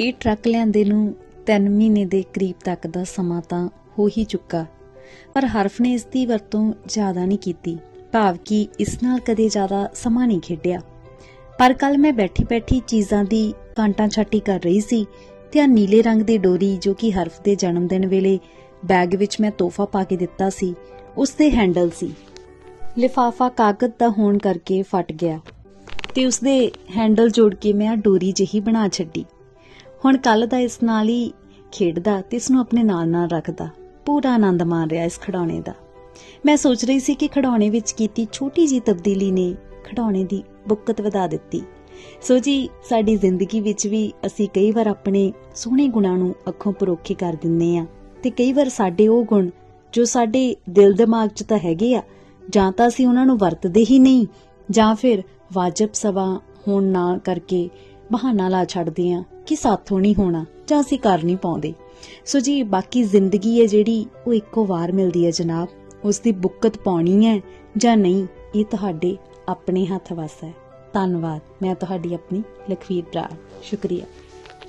ਇਹ ਟਰੱਕ ਲਿਆਂਦੇ ਨੂੰ 3 ਮਹੀਨੇ ਦੇ ਕਰੀਬ ਤੱਕ ਦਾ ਸਮਾਂ ਤਾਂ ਹੋ ਹੀ ਚੁੱਕਾ। ਪਰ ਹਰਫ ਨੇ ਇਸ ਦੀ ਵਰਤੋਂ ਜ਼ਿਆਦਾ ਨਹੀਂ ਕੀਤੀ, ਭਾਵ ਕਿ ਇਸ ਨਾਲ ਕਦੇ ਜ਼ਿਆਦਾ ਸਮਾਂ ਨਹੀਂ ਖੇਡਿਆ। ਪਰ ਕੱਲ ਮੈਂ ਬੈਠੀ-ਬੈਠੀ ਚੀਜ਼ਾਂ ਦੀ ਕਾਂਟਾਂ ਛਾਟੀ ਕਰ ਰਹੀ ਸੀ ਤੇ ਆ ਨੀਲੇ ਰੰਗ ਦੀ ਡੋਰੀ ਜੋ ਕਿ ਹਰਫ ਦੇ ਜਨਮ ਦਿਨ ਵੇਲੇ ਬੈਗ ਵਿੱਚ ਮੈਂ ਤੋਹਫਾ ਪਾ ਕੇ ਦਿੱਤਾ ਸੀ, ਉਸ ਦੇ ਹੈਂਡਲ ਸੀ। ਲਿਫਾਫਾ ਕਾਗਜ਼ ਦਾ ਹੋਣ ਕਰਕੇ ਫਟ ਗਿਆ ਤੇ ਉਸ ਦੇ ਹੈਂਡਲ ਜੋੜ ਕੇ ਮੈਂ ਆ ਡੋਰੀ ਜਿਹੀ ਬਣਾ ਛੱਡੀ। ਹੁਣ ਕੱਲ ਦਾ ਇਸ ਨਾਲ ਹੀ ਖੇਡਦਾ ਤੇ ਇਸ ਨੂੰ ਆਪਣੇ ਨਾਲ ਨਾਲ ਰੱਖਦਾ। ਪੂਰਾ ਆਨੰਦ ਮਾਣ ਰਿਹਾ ਇਸ ਖਿਡੌਣੇ ਦਾ। ਮੈਂ ਸੋਚ ਰਹੀ ਸੀ ਕਿ ਖਿਡੌਣੇ ਵਿੱਚ ਕੀਤੀ ਛੋਟੀ ਜੀ ਤਬਦੀਲੀ ਨੇ ਖਿਡੌਣੇ ਦੀ ਬੁੱਕਤ ਵਧਾ ਦਿੱਤੀ। ਸੋ ਜੀ, ਸਾਡੀ ਜ਼ਿੰਦਗੀ ਵਿੱਚ ਵੀ ਅਸੀਂ ਕਈ ਵਾਰ ਆਪਣੇ ਸੋਹਣੇ ਗੁਣਾਂ ਨੂੰ ਅੱਖੋਂ ਪਰੋਖੇ ਕਰ ਦਿੰਨੇ ਆ ਤੇ ਕਈ ਵਾਰ ਸਾਡੇ ਉਹ ਗੁਣ ਜੋ ਸਾਡੇ ਦਿਲ ਦਿਮਾਗ 'ਚ ਤਾਂ ਹੈਗੇ ਆ, ਜਾਂ ਤਾਂ ਅਸੀਂ ਉਹਨਾਂ ਨੂੰ ਵਰਤਦੇ ਹੀ ਨਹੀਂ, ਜਾਂ ਫਿਰ ਵਾਜਬ ਸਵਾ ਹੋਣ ਨਾ ਕਰਕੇ ਬਹਾਨਾ ਲਾ ਛੱਡਦੇ ਆ ਕਿ ਸਾਥੋਂ ਨਹੀਂ ਹੋਣਾ, ਜਾਂ ਅਸੀਂ ਕਰ ਨਹੀਂ ਪਾਉਂਦੇ। ਸੋ ਜੀ, ਬਾਕੀ ਜ਼ਿੰਦਗੀ ਹੈ ਜਿਹੜੀ, ਉਹ ਇੱਕੋ ਵਾਰ ਮਿਲਦੀ ਹੈ ਜਨਾਬ। ਉਸ ਦੀ ਬੁੱਕਤ ਪਾਉਣੀ ਹੈ ਜਾਂ ਨਹੀਂ, ਇਹ ਤੁਹਾਡੇ ਆਪਣੇ ਹੱਥ ਵੱਸ ਹੈ। ਧੰਨਵਾਦ, ਮੈਂ ਤੁਹਾਡੀ ਆਪਣੀ ਲਖਵੀਰ ਬਰਾੜ ਸ਼ੁਕਰੀਆ।